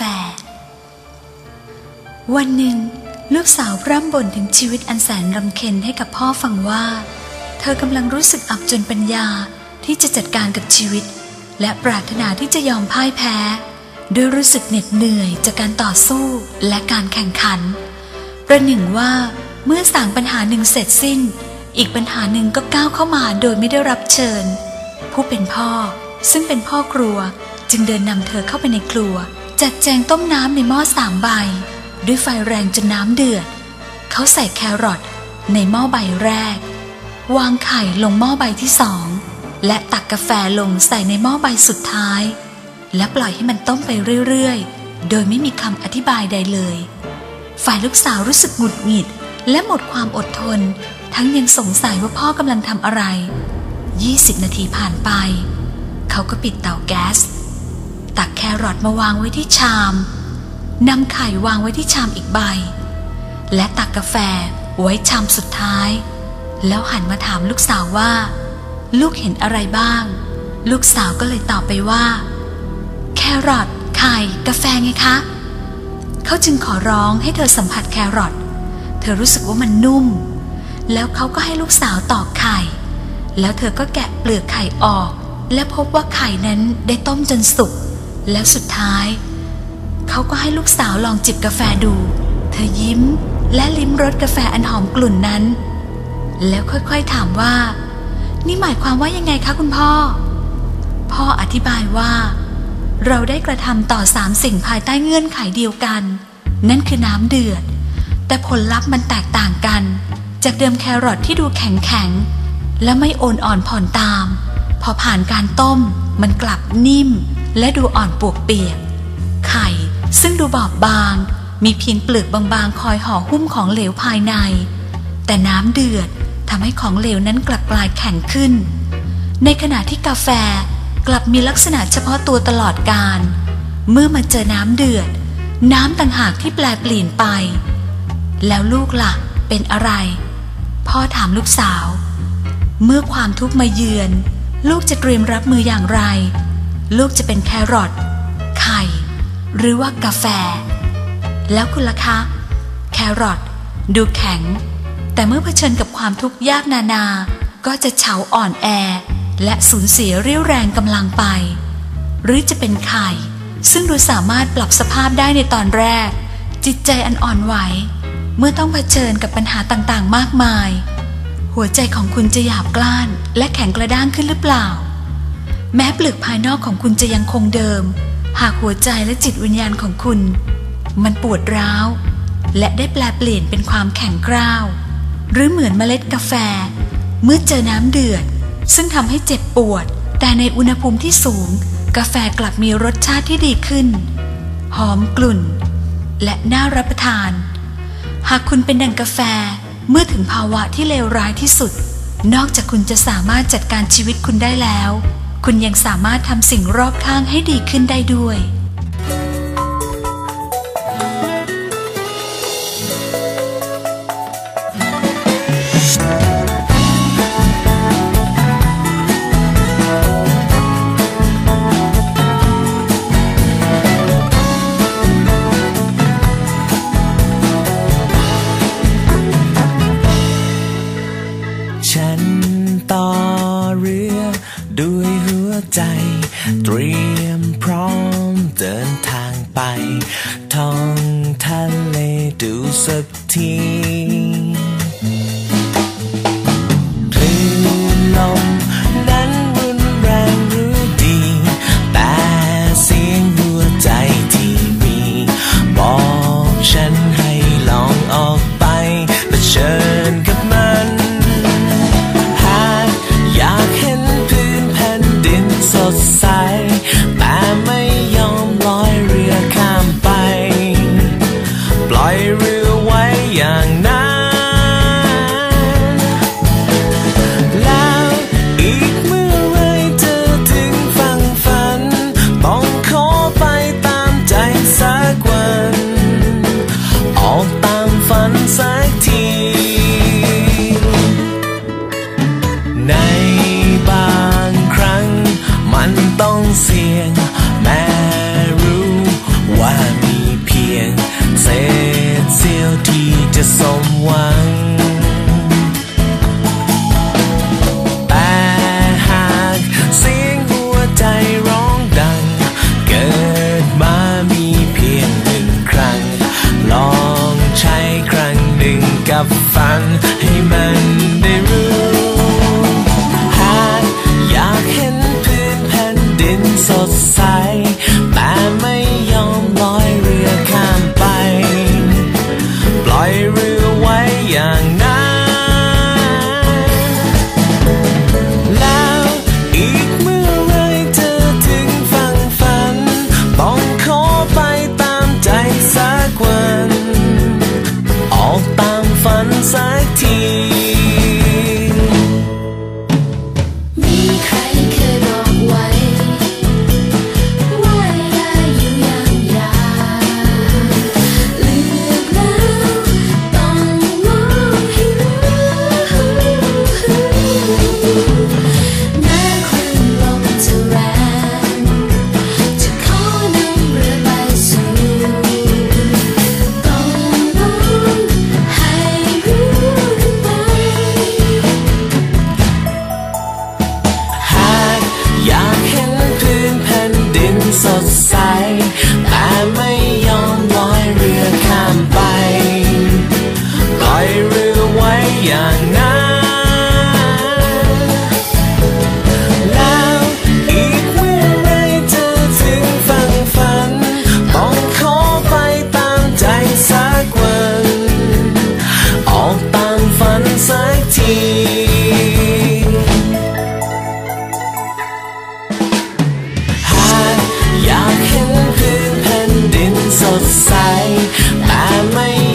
ฟวันหนึ่ง ลูกสาวพร่ำบ่นถึงชีวิตอันแสนรำเค็ญให้กับพ่อฟังว่า เธอกำลังรู้สึกอับจนปัญญาที่จะจัดการกับชีวิต และปรารถนาที่จะยอมพ่ายแพ้ด้วยรู้สึกเหน็ดเหนื่อยจากการต่อสู้และการแข่งขัน ประหนึ่งว่าเมื่อสั่งปัญหาหนึ่งเสร็จสิ้น อีกปัญหาหนึ่งก็ก้าวเข้ามาโดยไม่ได้รับเชิญ ผู้เป็นพ่อซึ่งเป็นพ่อครัวจึงเดินนำเธอเข้าไปในครัว จัดแจงต้มน้ำในหม้อสามใบ ด้วยไฟแรงจนน้ำเดือด เขาใส่แครอทในหม้อใบแรก วางไข่ลงหม้อใบที่สอง และตักกาแฟลงใส่ในหม้อใบสุดท้าย และปล่อยให้มันต้มไปเรื่อยๆ โดยไม่มีคำอธิบายใดเลย ฝ่ายลูกสาวรู้สึกหงุดหงิด และหมดความอดทน ทั้งยังสงสัยว่าพ่อกำลังทำอะไร 20 นาทีผ่านไป เขาก็ปิดเตาแก๊ส ตักแครอทมาวางไว้ที่ชามนำไข่วางไว้ที่ชามอีกใบ และตักกาแฟไว้ชามสุดท้าย แล้วหันมาถามลูกสาวว่า ลูกเห็นอะไรบ้าง ลูกสาวก็เลยตอบไปว่า แครอทไข่กาแฟไงคะ เขาจึงขอร้องให้เธอสัมผัสแครอทเธอรู้สึกว่ามันนุ่ม แล้วเขาก็ให้ลูกสาวตอกไข่ แล้วเธอก็แกะเปลือกไข่ออก และพบว่าไข่นั้นได้ต้มจนสุก แล้วสุดท้าย เขาก็ให้ลูกสาวลองจิบกาแฟดู เธอยิ้มและลิ้มรสกาแฟอันหอมกลุ่นนั้น แล้วค่อยๆถามว่า นี่หมายความว่ายังไงคะคุณพ่อ พ่ออธิบายว่า เราได้กระทำต่อสามสิ่งภายใต้เงื่อนไขเดียวกัน นั่นคือน้ำเดือด แต่ผลลัพธ์มันแตกต่างกัน จากเดิมแครอทที่ดูแข็งแข็งๆและไม่โอนอ่อนผ่อนตาม พอผ่านการต้ม มันกลับนิ่ม และดูอ่อนปวกเปียก ไข่ซึ่งดูบอบบาง มีเพียงเปลือกบางๆ คอยห่อหุ้มของเหลวภายใน แต่น้ำเดือดทำให้ของเหลวนั้นกลับกลายแข็งขึ้น ในขณะที่กาแฟกลับมีลักษณะเฉพาะตัวตลอดการ เมื่อมาเจอน้ำเดือด น้ำต่างหากที่แปลเปลี่ยนไป แล้วลูกล่ะเป็นอะไร พ่อถามลูกสาว เมื่อความทุกข์มาเยือน ลูกจะเตรียมรับมืออย่างไร ลูกจะเป็นแครอทไข่ หรือว่ากาแฟ แล้วคุณล่ะคะ แครอทดูแข็ง แต่เมื่อเผชิญกับความทุกข์ยากนานา ก็จะเฉาอ่อนแอ และสูญเสียเรี่ยวแรงกำลังไป หรือจะเป็นไข่ ซึ่งดูสามารถปรับสภาพได้ในตอนแรก จิตใจอันอ่อนไหว เมื่อต้องเผชิญกับปัญหาต่างๆ มากมาย หัวใจของคุณจะหยาบกล้าน และแข็งกระด้างขึ้นหรือเปล่า แม้เปลือกภายนอกของคุณจะยังคงเดิม หากหัวใจและจิตวิญญาณของคุณ มันปวดร้าว และได้แปลเปลี่ยนเป็นความแข็งกร้าว หรือเหมือนเมล็ดกาแฟ เมื่อเจอน้ำเดือด ซึ่งทำให้เจ็บปวด แต่ในอุณหภูมิที่สูง กาแฟกลับมีรสชาติที่ดีขึ้น หอมกลุ่น และน่ารับประทาน หากคุณเป็นดังกาแฟเมื่อถึงภาวะที่เลวร้ายที่สุด นอกจากคุณจะสามารถจัดการชีวิตคุณได้แล้ว คุณยังสามารถทำสิ่งรอบข้างให้ดีขึ้นได้ด้วย ไปท่องทะเลดูสักที ดินสดใส So Outside, I may.